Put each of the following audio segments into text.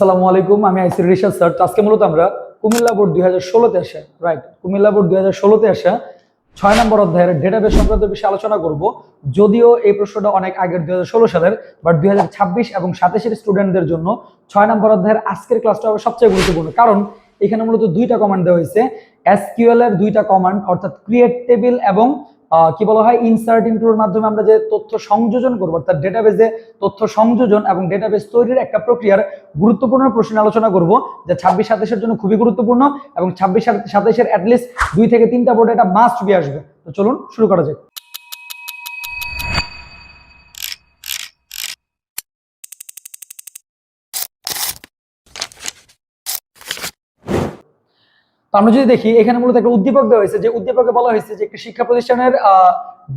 আসসালামু আলাইকুম, আমি আইসি রিশাদ স্যার। আজকে মূলত আমরা কুমিল্লা বোর্ড দুই হাজার ষোলোতে আসা রাইট কুমিল্লা বোর্ড দুই হাজার ষোলোতে আসা ছয় নম্বর অধ্যায়ের ডেটাবেস সংক্রান্ত বিষয়ে আলোচনা করব। যদিও এই প্রশ্নটা অনেক আগের দুই হাজার ষোলো সালের বাট দুই হাজার ছাব্বিশ এবং সাতাশের স্টুডেন্টদের জন্য ছয় নম্বর অধ্যায়ের আজকের ক্লাসটা হবে সবচেয়ে গুরুত্বপূর্ণ। কারণ এখানে মূলত দুইটা কমান্ড দেওয়া হয়েছে এসকিউএল এর দুইটা কমান্ড অর্থাৎ ক্রিয়েট টেবিল এবং কি বলা হয়? ইনসার্ট ইনক্লুডের মাধ্যমে আমরা যে তথ্য সংযোজন করব, অর্থাৎ ডেটাবেজে তথ্য সংযোজন এবং ডেটাবেস তৈরির একটা প্রক্রিয়ার গুরুত্বপূর্ণ প্রশ্ন আলোচনা করব, যা ছাব্বিশ সাতাশের জন্য খুবই গুরুত্বপূর্ণ এবং ছাব্বিশ সাতাশের অ্যাটলিস্ট দুই থেকে তিনটা বোর্ডে এটা মাস্ট বি আসবে। তো চলুন শুরু করা যাক। তো আমরা যদি দেখি, এখানে মূলত একটা উদ্দীপক দেওয়া হয়েছে, যে উদ্দীপকে বলা হয়েছে যে একটি শিক্ষা প্রতিষ্ঠানের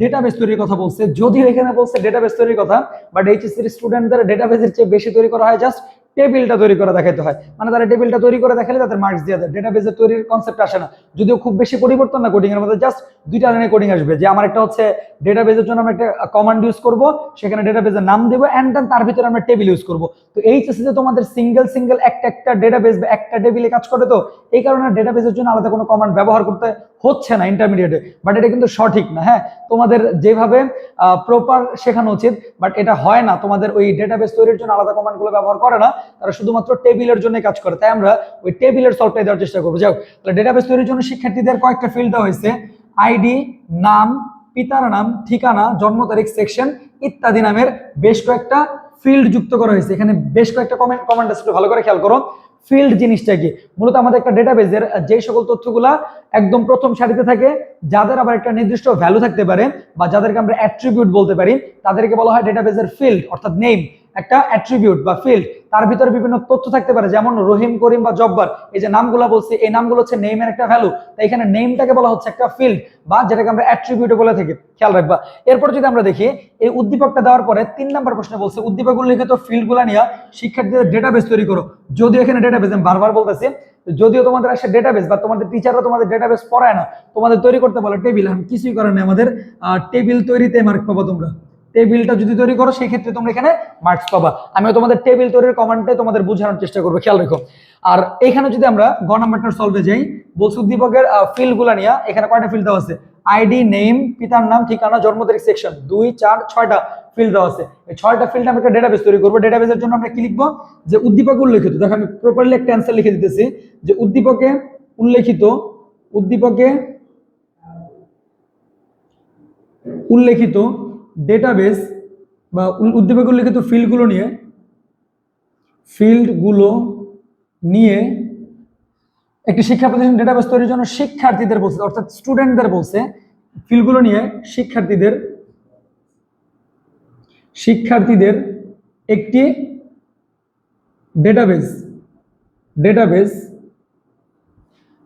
ডেটাবেস তৈরির কথা বলছে। যদিও এখানে বলছে ডেটাবেস তৈরির কথা বাট এইচএসসির স্টুডেন্টদের ডেটাবেসের চেয়ে বেশি তৈরি করা হয় জাস্ট টেবিলটা তৈরি করে দেখাতে হয়। মানে তারা টেবিলটা তৈরি করে দেখালে তাদের মার্কস দিয়ে দেয়। ডেটাবেসের তৈরির কনসেপ্ট আসে না। যদিও খুব বেশি পরিবর্তন না কোডিং এর মধ্যে জাস্ট দুইটা লাইনে কোডিং আসবে। যে আমার একটা হচ্ছে ডেটাবেসের জন্য আমরা একটা কমান্ড ইউজ করব, সেখানে ডেটাবেসের নাম দেবো অ্যান্ড দেন তার ভিতরে আমরা টেবিল ইউজ করব। তো এইচএসসি তে তোমাদের সিঙ্গেল সিঙ্গেল একটা একটা ডেটাবেস বা একটা টেবিলে কাজ করে তো, এই কারণে ডেটাবেসের জন্য আলাদা কোনো কমান্ড ব্যবহার করতে হচ্ছে না ইন্টারমিডিয়েটে বাট এটা কিন্তু সঠিক না হ্যাঁ? তোমাদের যেভাবে প্রপার শেখানো উচিত বাট এটা হয় না। তোমাদের ওই ডেটাবেস তৈরির জন্য আলাদা কমান্ডগুলো ব্যবহার করে না। তারা শুধুমাত্র টেবিলের জন্য কাজ করে। তাই আমরা ওই টেবিলের সলভটা দেওয়ার চেষ্টা করব। যাও তাহলে ডেটাবেস তৈরির জন্য শিক্ষার্থীদের কয়েকটা ফিল্ড দেওয়া হয়েছে। আইডি নাম, পিতার নাম, ঠিকানা, জন্ম তারিখ সেকশন ইত্যাদি নামের বেশ কয়েকটা ফিল্ড যুক্ত করা হয়েছে। এখানে বেশ কয়েকটা কমেন্ট কমেন্ট আছে ভালো করে খেয়াল করো। ফিল্ড জিনিসটা কি? মূলত আমাদের একটা ডেটাবেজের যে সকল তথ্যগুলা একদম প্রথম সারিতে থাকে, যাদের আবার একটা নির্দিষ্ট ভ্যালু থাকতে পারে বা যাদেরকে আমরা অ্যাট্রিবিউট বলতে পারি, তাদেরকে বলা হয় ডেটাবেজের ফিল্ড অর্থাৎ নেম একটা অ্যাট্রিবিউট বা ফিল্ড তার ভিতরে বিভিন্ন তথ্য থাকতে পারে, যেমন রহিম, করিম বা জব্বার। এই যে নামগুলো বলছি, এই নামগুলো হচ্ছে নেমের একটা ভ্যালু তাই এখানে নেমটাকে বলা হচ্ছে একটা ফিল্ড বা যেটাকে আমরা অ্যাট্রিবিউট বলে থাকি। খেয়াল রাখবা। এরপর যদি আমরা দেখি, এই উদ্দীপকটা দেওয়ার পরে তিন নম্বর প্রশ্ন বলছে উদ্দীপক উল্লিখিত ফিল্ডগুলো নিয়ে শিক্ষার্থীদের ডেটাবেস তৈরি করো। যদিও এখানে ডেটাবেস আমি বারবার বলতেছি, যদিও তোমাদের আসে ডেটাবেস বা তোমাদের টিচাররা তোমাদের ডেটাবেস পড়ায় না, তোমাদের তৈরি করতে বলে টেবিল আমি কিছুই নেই আমাদের। টেবিল তৈরিতে মার্ক পাবো তোমরা। টেবিলটা যদি তৈরি করো সেই ক্ষেত্রে তোমরা এখানে মার্কস পাবা। আমিও তোমাদের টেবিল তৈরির কমান্ডটাই তোমাদের বোঝানোর চেষ্টা করব, খেয়াল রেখো। আর এখানে যদি আমরা গ নাম্বারটা সলভে যাই, বলছি উদ্দীপকের ফিল্ডগুলা নিয়ে, এখানে কয়টা ফিল্ড দেওয়া আছে? আইডি নেম পিতার নাম, ঠিকানা, জন্ম তারিখ সেকশন দুই, চার, ছয়টা ফিল্ড দেওয়া আছে। এই ছয়টা ফিল্ড আমরা একটা ডেটাবেস তৈরি করব। ডেটাবেসের জন্য আমরা কি লিখব? যে উদ্দীপক উল্লেখিত, দেখো আমি প্রপারলি একটা অ্যান্সার লিখে দিতেছি। যে উদ্দীপকে উল্লেখিত উদ্দীপকে উল্লেখিত ডেটাবেস বা উদ্দীপকে উল্লেখিত ফিল্ডগুলো নিয়ে ফিল্ডগুলো নিয়ে একটি শিক্ষা প্রতিষ্ঠান ডেটাবেস তৈরির জন্য শিক্ষার্থীদের বলছে, অর্থাৎ স্টুডেন্টদের বলছে, ফিল্ডগুলো নিয়ে শিক্ষার্থীদের শিক্ষার্থীদের একটি database database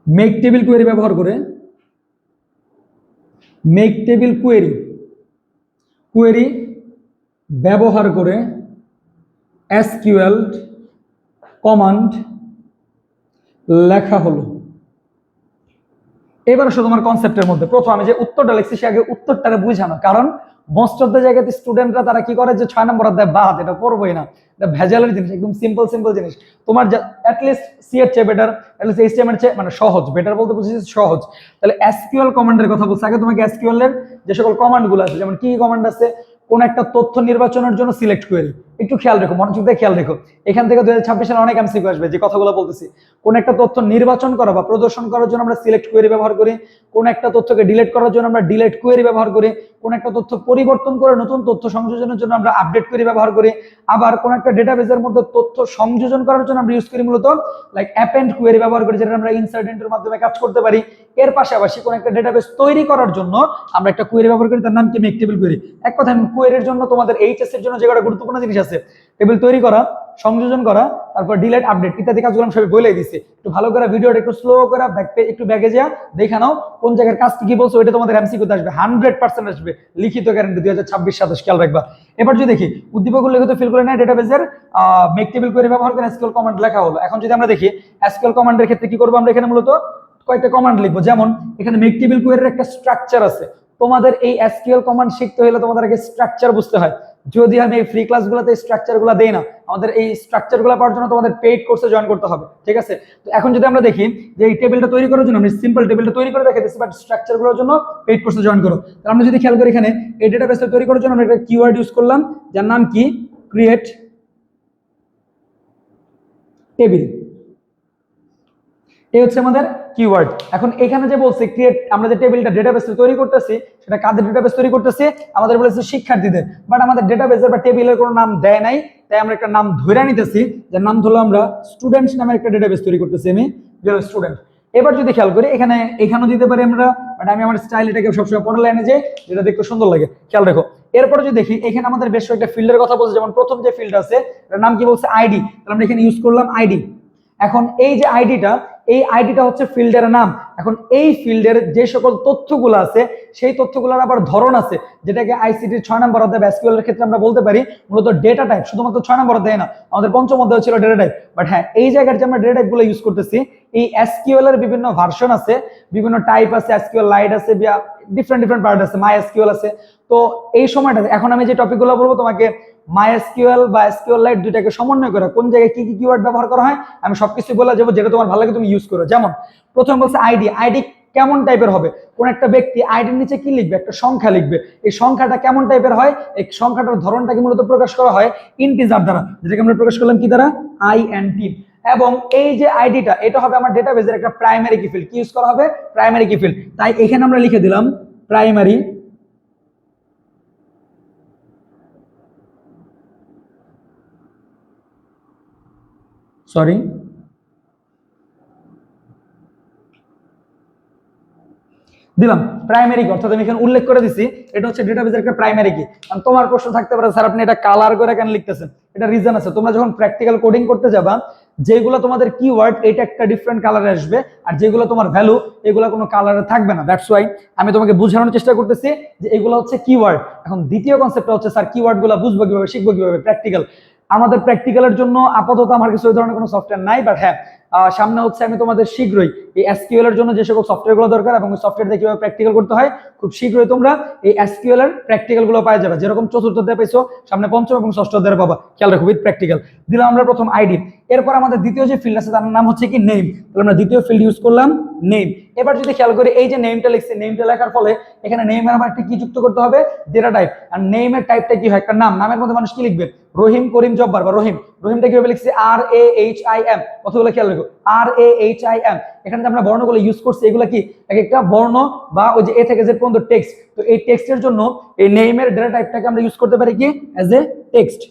make table query ব্যবহার করে মেক টেবিল কোয়েরি কোয়েরি ব্যবহার করে এসকিউএল কমান্ড লেখা হলো। এবার আসলে তোমার কনসেপ্টের মধ্যে। প্রথম আমি যে উত্তরটা লিখছি, সে আগে উত্তরটারে বুঝানো। কারণ মোস্ট অফ দ্য জায়গাতে স্টুডেন্টরা তারা কি করে? যে ছয় নম্বর অধ্যায় বাদ, এটা পড়বোই না। এটা ভেজালের জিনিস, একদম সিম্পল সিম্পল জিনিস। তোমার অ্যাটলিস্ট সি এর চেয়ে বেটার অ্যাটলিস্ট এইচ এর চেয়ে মানে সহজ বেটার বলতে বুঝেছি সহজ। তাহলে এসকিউএল কমান্ডের কথা বলছে। আগে তোমাকে এসকিউএল এর যে সকল কমান্ডগুলো আছে, যেমন কি কমান্ড আছে, কোন একটা তথ্য নির্বাচনের জন্য সিলেক্ট কোয়েরি একটু খেয়াল রেখো, মনোযোগ দিয়ে খেয়াল রেখো। এখান থেকে দুই সালে অনেক এমসিকিউ আসবে, যে কথাগুলো বলতেছি। কোন একটা তথ্য নির্বাচন করা বা প্রদর্শন করার জন্য আমরা সিলেক্ট কোয়েরি ব্যবহার করি, কোন একটা তথ্যকে ডিলিট করার জন্য আমরা ডিলেট কোয়েরি ব্যবহার করি, কোন একটা তথ্য পরিবর্তন করে নতুন তথ্য সংযোজনের জন্য আমরা আপডেট কোয়েরি ব্যবহার করি, আবার কোন একটা ডেটাবেসের মধ্যে তথ্য সংযোজন করার জন্য আমরা ইউজ করি মূলত লাইক অ্যাপেন্ড কোয়েরি ব্যবহার করি, যেটা আমরা ইনসার্টেন্টের মাধ্যমে কাজ করতে পারি। এর পাশাপাশি কোন একটা ডেটাবেস তৈরি করার জন্য আমরা একটা কোয়েরি ব্যবহার করি, তার নাম কি? মেক টেবিল কোয়েরি এক কথা কোয়েরির জন্য তোমাদের এইচএস এর জন্য যে গুরুত্বপূর্ণ জিনিস আছে। টেবিল তৈরি করা, সংযোজন করা, তারপর ডিলেট আপডেট ইত্যাদি কাজগুলো আমি সবাই বলে দিছি। একটু ভালো করে ভিডিওটা একটু স্লো করে ব্যাক একটু ব্যাগে যা দেখে নাও কোন জায়গার কাজ কি বলছো, ওইটা তোমাদের এমসিকিউতে আসবে। হান্ড্রেড পার্সেন্ট আসবে। লিখিত গ্যারান্টি দুই হাজার ছাব্বিশ, সাতাশ, খেয়াল রাখবা। এবার যদি দেখি উদ্দীপক উল্লেখিত ফিল করে নেয় ডেটাবেসের মেক টেবিল করে ব্যবহার করে এসকিউএল কমান্ড লেখা হলো। এখন যদি আমরা দেখি এসকিউএল কমান্ডের ক্ষেত্রে কি করব আমরা এখানে মূলত কয়েকটা কমান্ড লিখব। যেমন, এখানে মেক টেবিল কোয়েরির একটা স্ট্রাকচার আছে। তোমাদের এই এসকিউএল কমান্ড শিখতে হলে তোমাদের আগে স্ট্রাকচার বুঝতে হয়। যদি আমি এই ফ্রি ক্লাসগুলোতে স্ট্রাকচারগুলো দেই না, আমাদের এই স্ট্রাকচারগুলো পাওয়ার জন্য তোমাদের পেইড কোর্সে জয়েন করতে হবে, ঠিক আছে? তো এখন যদি আমরা দেখি যে এই টেবিলটা তৈরি করার জন্য আমি সিম্পল টেবিলটা তৈরি করে রেখে দিচ্ছি বাট স্ট্রাকচারগুলোর জন্য পেইড কোর্সে জয়েন করো। তাহলে আমরা যদি খেয়াল করি এখানে, এই ডেটাবেসটা তৈরি করার জন্য আমরা একটা কিওয়ার্ড ইউজ করলাম, যার নাম কি? ক্রিয়েট টেবিল এই হচ্ছে আমাদের কিওয়ার্ড এখন এখানে যে বলছে ক্রিয়েট আমরা যে টেবিলটা ডেটাবেস তৈরি করতেছি, সেটা কাদের ডেটাবেস তৈরি করতেছি? আমাদের বলেছে শিক্ষার্থীদের। বাট আমাদের ডেটাবেসের বা টেবিলের কোনো নাম দেয় নাই, তাই আমরা একটা নাম ধরে নিতেছি, যার নাম ধরলো আমরা স্টুডেন্টস নামের একটা ডেটাবেস তৈরি করতেছি আমি যে স্টুডেন্ট এবার যদি খেয়াল করি, এখানে, এখানেও দিতে পারি আমরা বাট আমি আমার স্টাইল এটাকে সবসময় পরের লাইনে যাই, যেটা দেখতে সুন্দর লাগে। খেয়াল রাখো। এরপরে যদি দেখি, এখানে আমাদের বেশ কয়েকটা ফিল্ডের কথা বলছে, যেমন প্রথম যে ফিল্ড আছে, এটার নাম কি বলছে আইডি তাহলে আমরা এখানে ইউজ করলাম আইডি এখন এই যে আইডিটা এই আইডিটা হচ্ছে ফিল্ডের নাম। এখন এই ফিল্ডের যে সকল তথ্যগুলো আছে, সেই তথ্যগুলোর আবার ধরন আছে, যেটাকে আইসিটির ছয় নম্বর অধ্যায় এসকিউএল এর ক্ষেত্রে আমরা বলতে পারি, মূলত ডেটা টাইপ শুধুমাত্র ছয় নম্বর অধ্যায় না, আমাদের পঞ্চম অধ্যায় ছিল ডেটা টাইপ বাট হ্যাঁ এই জায়গায় যে আমরা ডেটা টাইপগুলো ইউজ করতেছি, এই এসকিউএল এর বিভিন্ন ভার্সন আছে, বিভিন্ন টাইপ আছে এসকিউএল লাইট আছে ডিফারেন্ট ডিফারেন্ট পার্ট আছে মাই এসকিউএল আছে। তো এই সময়টা এখন আমি যে টপিকগুলো বলব, তোমাকে মাইএসকিউএল বা এসকিউএল লাইট দুইটাকে সমন্বয় করে কোন জায়গায় কি কি কিওয়ার্ড ব্যবহার করা হয়, আমি সবকিছু বলে যাব যেটা তোমার ভালো লাগে তুমি ইউজ করো। যেমন, প্রথম বলছে আইডি আইডি কেমন টাইপের হবে? কোন একটা ব্যক্তি আইডির নিচে কি লিখবে? একটা সংখ্যা লিখবে। এই সংখ্যাটা কেমন টাইপের হয়? এই সংখ্যাটার ধরনটাকে মূলত প্রকাশ করা হয় ইন্টিজার দ্বারা, যেটাকে আমরা প্রকাশ করলাম কি দ্বারা? আই এন টি এবং এই যে আইডিটা এটা হবে আমার ডেটাবেজের একটা প্রাইমারি কি ফিল্ড কি ইউজ করা হবে? প্রাইমারি কি ফিল্ড তাই এখানে আমরা লিখে দিলাম প্রাইমারি সরি দিলাম। প্রাইমারি কি অর্থাৎ আমি এখানে উল্লেখ করে দিছি। এটা হচ্ছে ডেটাবেজের একটা প্রাইমারি কি কারণ তোমার প্রশ্ন থাকতে পারে, স্যার, আপনি এটা কালার করে কেন লিখতেছেন? এটা রিজন আছে। তোমরা যখন প্র্যাকটিক্যাল কোডিং করতে যাবা, যেগুলো তোমাদের কিওয়ার্ড এটা একটা ডিফারেন্ট কালারে আসবে। আর যেগুলো তোমার ভ্যালু এগুলো কোনো কালারে থাকবে না। দ্যাটস ওয়াই আমি তোমাকে বোঝানোর চেষ্টা করতেছি যে এগুলো হচ্ছে কিওয়ার্ড এখন দ্বিতীয় কনসেপ্টটা হচ্ছে, স্যার কিওয়ার্ডগুলো বুঝব কীভাবে, শিখব কীভাবে? প্র্যাকটিক্যাল আমাদের প্র্যাকটিক্যালের জন্য আপাতত আমার কিছু ওই ধরনের কোনো সফটওয়্যার নাই বাট হ্যাঁ সামনে হচ্ছে আমি তোমাদের শীঘ্রই এই এসকিউএল এর জন্য যে সকল সফটওয়্যারগুলো দরকার এবং সফটওয়্যার দিয়ে কীভাবে প্র্যাকটিক্যাল করতে হয়, খুব শীঘ্রই তোমরা এই এসকিউএল এর প্র্যাকটিক্যালগুলো পাওয়া যাবে। যেরকম চতুর্থ অধ্যায় পাইছো, সামনে পঞ্চম এবং ষষ্ঠ অধ্যায় পাবা। খেয়াল রাখো উইথ প্র্যাকটিক্যাল দিলাম আমরা প্রথম আইডি এরপর আমাদের দ্বিতীয় যে ফিল্ড আছে, তার নাম হচ্ছে কি নেম তাহলে আমরা দ্বিতীয় ফিল্ড ইউজ করলাম নেম এবার যদি খেয়াল করি, এই যে নেমটা লিখছি নেমটা লেখার ফলে এখানে নেমের আমার একটা কি যুক্ত করতে হবে? ডেটা টাইপ আর নেমের টাইপটা কি হয়? একটা নাম। নামের মধ্যে মানুষ কি লিখবে? রহিম করিম জব্বার বা রহিম, রহিমটা কীভাবে লিখছি? আর এ এইচ আই এম কতগুলো খেয়াল রাখো। আর এ এইচ আই এম এখানে যে আমরা বর্ণগুলো ইউজ করছি, এগুলো কি? এক একটা বর্ণ বা ওই যে এ থেকে জেড পর্যন্ত টেক্সট তো এই টেক্সটের জন্য এই নেমের ডেটা টাইপটাকে আমরা ইউজ করতে পারি কি? অ্যাজ এ টেক্সট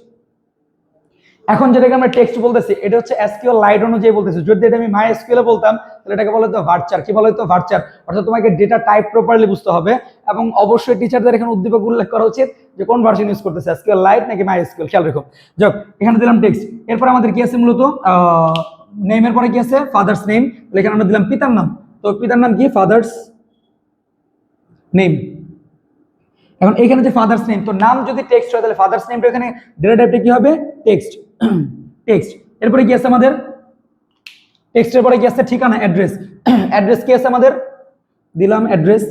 এখন যেটাকে আমরা টেক্সট বলতেছি, এটা হচ্ছে এসকিউএল লাইট অনুযায়ী বলতেছি। যদি এটা আমি মাই এসকিউএল বলতাম, তাহলে এটাকে বলা হতো ভার্চার কি বলা হতো? ভার্চার অর্থাৎ তোমাকে ডেটা টাইপ প্রপারলি বুঝতে হবে। এবং অবশ্যই টিচারদের এখানে উদ্দীপক উল্লেখ করা উচিত যে কোন ভার্সন ইউজ করতেছে এসকিউএল লাইট নাকি মাই এসকিউএল খেয়াল রেখো। যাক, এখানে দিলাম টেক্সট এরপর আমাদের কি আছে মূলত? নেমের পরে কি আছে? ফাদার্স নেম এখানে আমরা দিলাম পিতার নাম। তো পিতার নাম কি? ফাদার্স নেম এখন এখানে যে ফাদার্স নেম তো নাম যদি টেক্সট হয়, তাহলে ফাদার্স নেমটা এখানে ডেটা কি হবে? টেক্সট টেক্সট এরপরে কি আছে আমাদের? টেক্সটের পরে কি আছে? ঠিকানা অ্যাড্রেস অ্যাড্রেস কি আছে আমাদের? দিলাম অ্যাড্রেস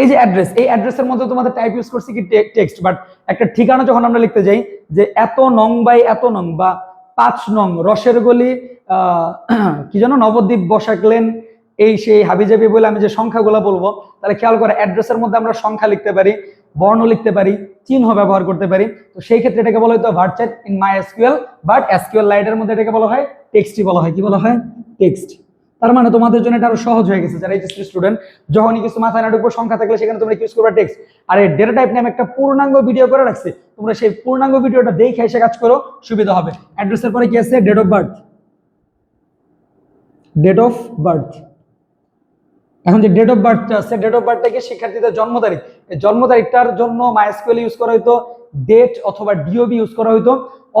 এই যে অ্যাড্রেস এই অ্যাড্রেসের মধ্যে তোমাদের টাইপ ইউজ করছি কি টেক্সট বাট একটা ঠিকানা যখন আমরা লিখতে যাই, যে এত নং বাই এত নং বা পাঁচ নং, রসের গলি কি যেন নবদ্বীপ বসাকলেন এই সেই হাবিজাবি বলে আমি যে সংখ্যাগুলো বলব, তাহলে খেয়াল করে অ্যাড্রেসের মধ্যে আমরা সংখ্যা লিখতে পারি, বর্ণ লিখতে পারি, চিহ্ন ব্যবহার করতে পারি, তো সেই ক্ষেত্রে এটাকে বলা হয়তো varchar in my SQL but SQL লাইটের মধ্যে এটাকে বলা হয় টেক্সটই বলা হয়, কি বলা হয়? টেক্সট তার মানে তোমাদের জন্য এটা আরও সহজ হয়ে গেছে, যারা এইচএসসি স্টুডেন্ট যখনই কিছু মাথায় না ঢুকবো, সংখ্যা থাকলে সেখানে তোমরা ইউজ করবে টেক্সট আর এই ডেটা টাইপ নিয়ে আমি একটা পূর্ণাঙ্গ ভিডিও করে রাখছি। তোমরা সেই পূর্ণাঙ্গ ভিডিওটা দেখে এসে কাজ করো, সুবিধা হবে। অ্যাড্রেসের পরে কি আছে? Date of birth date of birth এখন যে ডেট অফ বার্থটা আছে ডেট অফ বার্থটা কি? শিক্ষার্থীদের জন্ম তারিখ। এই জন্ম তারিখটার জন্য মাইস্কুয়েল ইউজ করা হইতো ডেট অথবা ডিওবি ইউজ করা হইতো,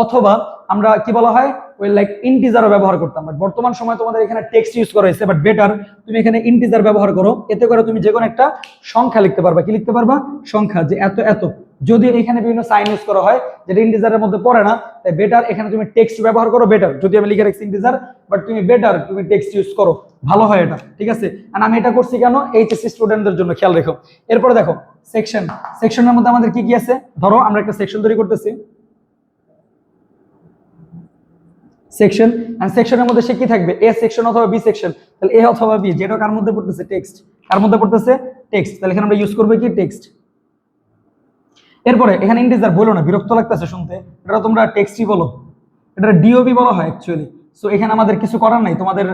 অথবা আমরা কি বলা হয়? ওই লাইক ইন্টিজারও ব্যবহার করতাম। বাট বর্তমান সময় তোমাদের এখানে টেক্সট ইউজ করা হয়েছে বাট বেটার তুমি এখানে ইন্টিজার ব্যবহার করো। এতে করে তুমি যে কোনো একটা সংখ্যা লিখতে পারবা। কি লিখতে পারবা? সংখ্যা, যে এত এত। যদি এখানে বিভিন্ন সাইন ইউজ করা হয়, যেটা ইন্টিজারের মধ্যে পড়ে না, তাই বেটার এখানে তুমি টেক্সট ব্যবহার করো বেটার যদি আমি লিখে রাখছি ইন্টিজার বাট তুমি বেটার তুমি টেক্সট ইউজ করো। ভালো হয় এটা, ঠিক আছে? আর আমি এটা করছি কেন? এইচএসসি স্টুডেন্টদের জন্য, খেয়াল রেখো। এরপরে দেখো সেকশন সেকশনের মধ্যে আমাদের কি কি আছে? ধরো, আমরা একটা সেকশন তৈরি করতেছি। সেকশন এন্ড সেকশনের মধ্যে সে কি থাকবে? এ সেকশন অথবা বি সেকশন তাহলে এ অথবা বি যেটা কার মধ্যে পড়তেছে? টেক্সট কার মধ্যে পড়তেছে? টেক্সট তাহলে এখানে আমরা ইউজ করব কি? টেক্সট এরপরে, এখানে ইন্টিজার বলো না, বিরক্ত লাগতেছে শুনতে। এটা তোমরা টেক্সটই বলো। এটা ডিওবি বলা হয় অ্যাকচুয়ালি সো এখানে আমাদের কিছু করার নাই। তোমাদের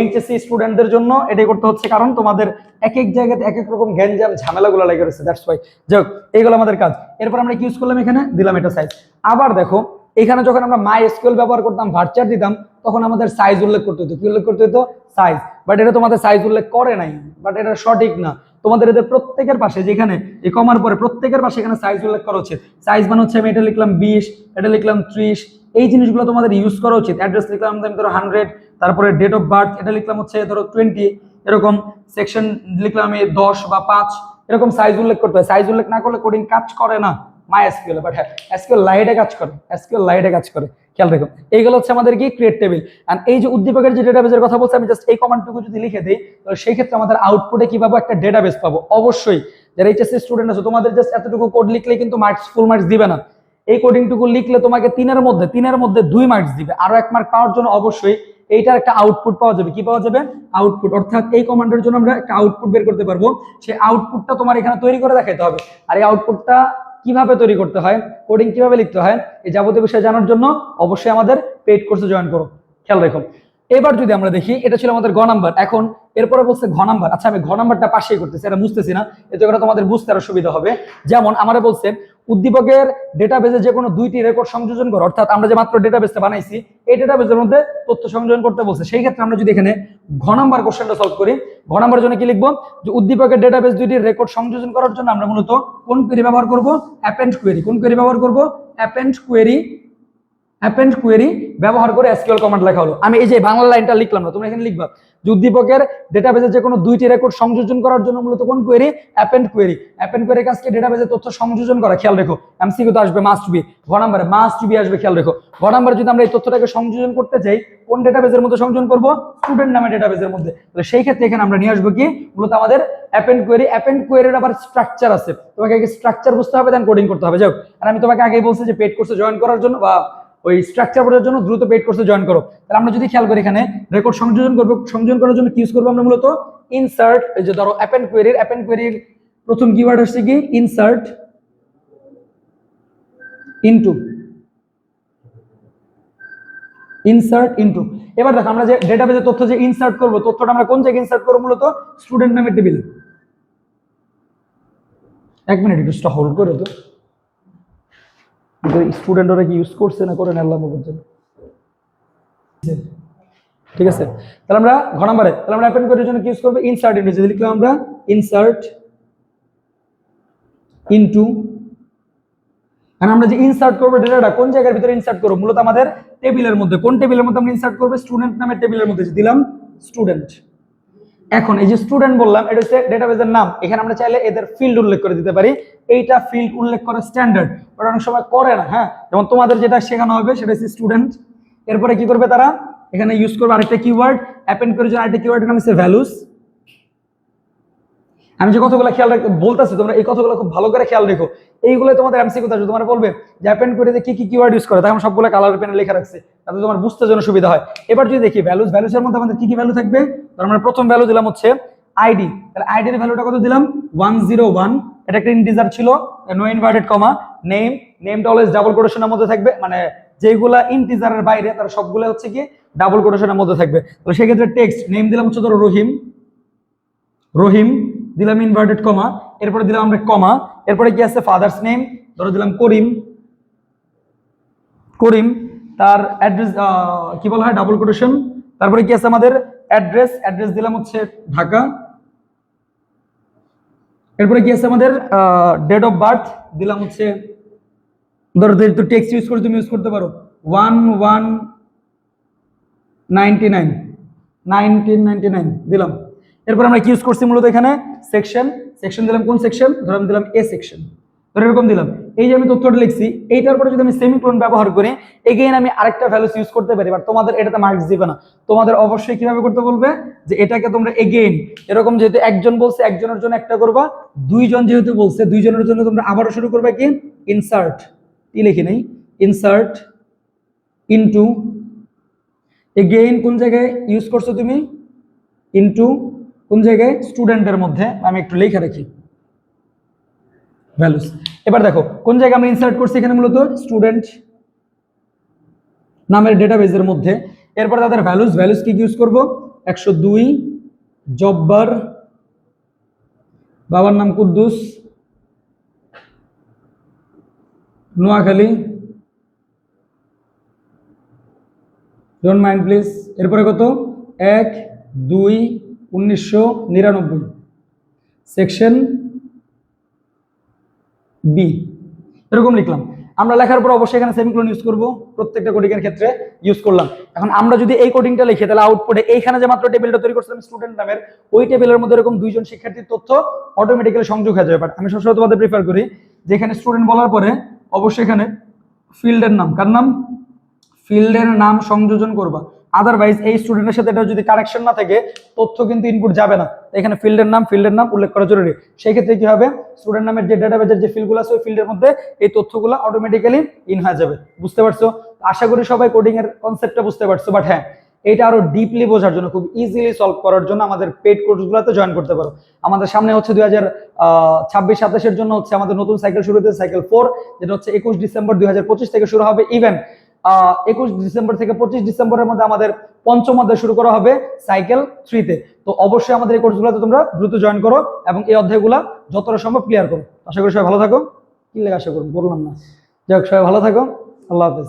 এইচএসসি স্টুডেন্টদের জন্য এটাই করতে হচ্ছে। কারণ তোমাদের এক এক জায়গাতে এক এক রকম গ্যাঞ্জাম ঝামেলাগুলো লেগে রয়েছে দ্যাটস ওয়াই যাই হোক, এইগুলো আমাদের কাজ। এরপর আমরা কি ইউজ করলাম এখানে? দিলাম এটা সাইজ আবার দেখো এখানে যখন আমরা মাই এসকিউএল ব্যবহার করতাম ভার্চার দিতাম, তখন আমাদের সাইজ উল্লেখ করতে হতো। কি উল্লেখ করতে হতো? সাইজ বাট এটা তোমাদের সাইজ উল্লেখ করে নাই। বাট এটা সঠিক না। তোমাদের এদের প্রত্যেকের পাশে যেখানে এই কমার পরে প্রত্যেকের পাশে এখানে সাইজ উল্লেখ করা উচিত। সাইজ মানে হচ্ছে আমি এটা লিখলাম বিশ, এটা লিখলাম ত্রিশ। এই জিনিসগুলো তোমাদের ইউজ করা উচিত। অ্যাড্রেস লিখলাম ধরো হান্ড্রেড তারপরে ডেট অফ বার্থ এটা লিখলাম হচ্ছে ধরো টোয়েন্টি এরকম সেকশন লিখলাম আমি দশ বা পাঁচ। এরকম সাইজ উল্লেখ করতে হয়। সাইজ উল্লেখ না করলে কোডিং কাজ করে না। মাই এসকিউএল বাট হ্যাঁ এসকিউএল লাইটে কাজ করে এসকিউএল লাইটে কাজ করে। খেয়াল রেখো, এইগুলো হচ্ছে আমাদের কি ক্রিয়েট টেবিল এন্ড এই যে উদ্দীপকের যে ডেটাবেজের কথা বলছি, আমি জাস্ট এই কমান্ডটুকু যদি লিখে দিই, তাহলে সেই ক্ষেত্রে আমাদের আউটপুটে কি পাবো একটা ডেটাবেস পাবো? অবশ্যই, যারা এইচএসসি স্টুডেন্ট আছে, তোমাদের জাস্ট এতটুকু কোড লিখলে কিন্তু মার্কস ফুল মার্কস দিবে না। এই কোডিংটুকু লিখলে তোমাকে তিনের মধ্যে তিনের মধ্যে দুই মার্কস দিবে। আরও এক মার্ক পাওয়ার জন্য অবশ্যই এইটার একটা আউটপুট পাওয়া যাবে। কি পাওয়া যাবে? আউটপুট অর্থাৎ এই কমান্ডের জন্য আমরা একটা আউটপুট বের করতে পারব। সেই আউটপুটটা তোমার এখানে তৈরি করে দেখাতে হবে। আর এই আউটপুটটা কীভাবে তৈরি করতে হয় কোডিং কীভাবে লিখতে হয়, এই যাবতীয় বিষয়ে জানার জন্য অবশ্যই আমাদের পেইড কোর্সে জয়েন করো। খেয়াল রেখো। এবার যদি আমরা দেখি, এটা ছিল আমাদের ঘ নাম্বার। এখন এরপরে বলছে ঘ নাম্বার। আচ্ছা আমি ঘ নাম্বারটা পাশেই করতেছি, এটা বুঝতেছি না। এতে করে তোমাদের বুঝতে আরও সুবিধা হবে। যেমন আমরা বলছে, উদ্দীপকের ডেটাবেজে যে কোনো দুইটি রেকর্ড সংযোজন করো, অর্থাৎ আমরা যে মাত্র ডেটাবেসটা বানাইছি, এই ডেটাবেসের মধ্যে তথ্য সংযোজন করতে বলছে। সেই ক্ষেত্রে আমরা যদি এখানে ঘ নাম্বার কোশ্চেনটা সলভ করি, ঘ নাম্বার জন্য কি লিখব? যে উদ্দীপকের ডেটাবেস দুইটির রেকর্ড সংযোজন করার জন্য আমরা মূলত কোন কোয়েরি ব্যবহার করব? অ্যাপেন্ড কোয়েরি কোন কোয়েরি ব্যবহার করব? অ্যাপেন্ড কোয়েরি অ্যাপেন্ড কোয়েরি ব্যবহার করে এসকিউএল কমান্ড লেখা হলো। আমি এই যে বাংলা লাইনটা লিখলাম না, তোমরা এখানে লিখবা। যে ডেটাবেজে যে কোনো দুইটি রেকর্ড সংযোজন করার জন্য মূলত কোন কোয়েরি অ্যাপেন্ড কোয়েরি অ্যাপেন্ড কোয়েরির কাজকে ডেটাবেজে তথ্য সংযোজন করা। খেয়াল রেখো এমসিকিউ তো আসবে মাস্ট বি ঘ নাম্বারে মাস্ট বি আসবে, খেয়াল রেখো। ঘ নাম্বারে যদি আমরা এই তথ্যটাকে সংযোজন করতে চাই, কোন ডেটাবেজের মধ্যে সংযোজন করব? স্টুডেন্ট নামে ডেটাবেজের মধ্যে। তাহলে সেই ক্ষেত্রে এখানে আমরা নিয়ে আসব কি? মূলত আমাদের অ্যাপেন্ড কোয়েরি অ্যাপেন্ড কোয়েরির আবার স্ট্রাকচার আছে। তোমাকে আগে স্ট্রাকচার বুঝতে হবে দেন কোডিং করতে হবে। যাও আর আমি তোমাকে আগেই বলছি যে পেড কোর্সে জয়েন করার জন্য বা ওই স্ট্রাকচার বোর্ডের জন্য দ্রুত পেড কোর্সে জয়েন করো। তাহলে আমরা যদি খেয়াল করি এখানে রেকর্ড সংযোজন করব, সংযোজন করার জন্য কি ইউজ করব আমরা মূলত? ইনসার্ট এই যে ধরো অ্যাপেন্ড কোয়েরির অ্যাপেন্ড কোয়েরির প্রথম কিওয়ার্ড হচ্ছে কি? ইনসার্ট ইনটু ইনসার্ট ইনটু এবার দেখো আমরা যে ডেটাবেজে তথ্য যে ইনসার্ট করব, তথ্যটা আমরা কোন জায়গায় ইনসার্ট করব মূলত? স্টুডেন্ট নামের টেবিল এক মিনিট একটু হোল্ড করে তো স্টুডেন্ট ওরা কি ইউজ করছে না করে নেলাম পর্যন্ত ঠিক আছে? তাহলে আমরা ঘ নাম্বারে, তাহলে আমরা অ্যাপেন্ড করার জন্য কি ইউজ করব? ইনসার্ট ইনটু লিখলাম আমরা ইনসার্ট ইনটু আর আমরা যে ইনসার্ট করব ডেটাটা কোন জায়গার ভিতরে ইনসার্ট করব? মূলত আমাদের টেবিলের মধ্যে। কোন টেবিলের মধ্যে আমরা ইনসার্ট করব? স্টুডেন্ট নামের টেবিলের মধ্যে। দিলাম স্টুডেন্ট এখন এই যে স্টুডেন্ট বললাম, এটা হচ্ছে ডেটাবেজের নাম। এখানে আমরা চাইলে এদের ফিল্ড উল্লেখ করে দিতে পারি। এইটা ফিল্ড উল্লেখ করা স্ট্যান্ডার্ড ওটা অনেক সময় করে না হ্যাঁ? যেমন তোমাদের যেটা শেখানো হবে, সেটা হচ্ছে স্টুডেন্ট এরপরে কি করবে তারা? এখানে ইউজ করবে আরেকটা কিওয়ার্ড অ্যাপেন্ড করে জন্য আরেকটা কিওয়ার্ডের নাম হচ্ছে ভ্যালুস আমি যে কথাগুলো খেয়াল রাখতে বলতেছি, তোমরা এই কথাগুলো খুব ভালো করে খেয়াল রেখো। এইগুলো তোমাদের এমসি কথা তোমার বলবে যে অ্যাপেন্ড করে যে কি কি কিওয়ার্ড ইউজ করে তখন সবগুলো কালার পেনে লেখা রাখছে, তাতে তোমার বুঝতে জন্য সুবিধা হয়। এবার যদি দেখি ভ্যালুস ভ্যালুসের মধ্যে আমাদের কি কি ভ্যালু থাকবে? তার আমরা প্রথম ভ্যালু দিলাম হচ্ছে আইডি তাহলে আইডির ভ্যালুটা কত দিলাম? ওয়ান জিরো ওয়ান এটা একটা ইন্টিজার ছিল নো ইনভার্টেড কমা নেম নেমটা অলওয়েজ ডাবল কোটেশনের মধ্যে থাকবে মানে যেগুলা ইন্টিজারের বাইরে, তার সবগুলো হচ্ছে কি ডাবল কোটেশনের মধ্যে থাকবে। তো সেক্ষেত্রে টেক্সট নেম দিলাম হচ্ছে ধরো রহিম রহিম, দিলাম ইনভার্টেড কমা এরপরে দিলাম আমরা কমা এরপরে কি আছে ফাদার্স নেম ধরো দিলাম করিম করিম, তার অ্যাড্রেস কি বলা হয়? ডাবল কোটেশন তারপরে কি আছে আমাদের অ্যাড্রেস অ্যাড্রেস দিলাম হচ্ছে ঢাকা। এরপরে কি আছে আমাদের? ডেট অফ বার্থ দিলাম হচ্ছে, ধরো তো টেক্সট ইউজ করে, তুমি ইউজ করতে পারো। One one ninety nine nineteen ninety nine দিলাম। এরপর আমরা কি ইউজ করছি মূলত এখানে? সেকশন সেকশন দিলাম কোন সেকশন ধরো দিলাম এ সেকশন এরকম দিলাম। এই যে আমি তথ্যটা লিখছি, এইটার পরে যদি আমি সেমি সেমিক্লোন ব্যবহার করি এগেইন আমি আরেকটা ভ্যালুস ইউজ করতে পারি বাট তোমাদের এটাতে মার্কস দিবে না। তোমাদের অবশ্যই কীভাবে করতে বলবে? যে এটাকে তোমরা এগেইন এরকম যেহেতু একজন বলছে, একজনের জন্য একটা করবা, দুইজন যেহেতু বলছে, দুইজনের জন্য তোমরা আবারও শুরু করবে কি ইনসার্ট কি লিখি নেই? ইনসার্ট ইনটু এগেইন কোন জায়গায় ইউজ করছ তুমি? ইনটু কোন জায়গায়? স্টুডেন্টের মধ্যে, আমি একটু লেখা রাখি। ভ্যালুস এবার দেখো, কোন জায়গায় আমরা ইনসার্ট করছি এখানে মূলত? স্টুডেন্ট নামের ডেটাবেজের মধ্যে। এরপর তাদের ভ্যালুস ভ্যালুস কি ইউজ করব? একশো দুই, জব্বার, বাবার নাম Quddus, Noakhali don't mind please এরপরে কত? এক, দুই, উনিশশো নিরানব্বই। সেকশন বি এরকম লিখলাম। আমরা লেখার পর অবশ্যই এখানে সেমিক্লোন ইউজ করব। প্রত্যেকটা কোডিং এর ক্ষেত্রে ইউজ করলাম। এখন আমরা যদি এই কোডিংটা লিখি, তাহলে আউটপুটে এইখানে যে মাত্র টেবিলটা তৈরি করছিলাম স্টুডেন্ট নামের, ওই টেবিলের মধ্যে এরকম দুইজন শিক্ষার্থীর তথ্য অটোমেটিক্যালি সংযোগ হয়ে যাবে। বাট আমি সবসময় তোমাদের প্রিফার করি যে এখানে স্টুডেন্ট বলার পরে অবশ্যই এখানে ফিল্ডের নাম, কার নাম? ফিল্ডের নাম সংযোজন করবা। আদারওয়াইজ এই স্টুডেন্টের সাথে এটা যদি কানেকশন না থাকে, তথ্য কিন্তু ইনপুট যাবে না। এখানে ফিল্ডের নাম ফিল্ডের নাম উল্লেখ করা জরুরি। সেই ক্ষেত্রে কি হবে? স্টুডেন্ট নামের যে ডেটাবেজের যে ফিল্ডগুলো আছে, ওই ফিল্ডের মধ্যে এই তথ্যগুলো অটোমেটিক্যালি ইন হয়ে যাবে। বুঝতে পারছ? আশা করি সবাই কোডিং এর কনসেপ্টটা বুঝতে পারছ। বাট হ্যাঁ এটা আরও ডিপলি বোঝার জন্য, খুব ইজিলি সলভ করার জন্য আমাদের পেড কোর্সগুলোতে জয়েন করতে পারো। আমাদের সামনে হচ্ছে দুই হাজার ছাব্বিশ, সাতাশের জন্য হচ্ছে আমাদের নতুন সাইকেল শুরু হতে সাইকেল ফোর যেটা হচ্ছে একুশ ডিসেম্বর দুই হাজার পঁচিশ থেকে শুরু হবে ইভেন একুশ ডিসেম্বর থেকে পঁচিশ ডিসেম্বরের মধ্যে আমাদের পঞ্চম অধ্যায় শুরু করা হবে সাইকেল থ্রিতে। তো অবশ্যই আমাদের এই কোর্সগুলোতে তোমরা দ্রুত জয়েন করো এবং এই অধ্যায়গুলো যতটা সম্ভব ক্লিয়ার করো। আশা করি সবাই ভালো থাকো। কি লেগে আশা করুন বললাম না। যাই হোক, সবাই ভালো থাকো। আল্লাহ হাফেজ।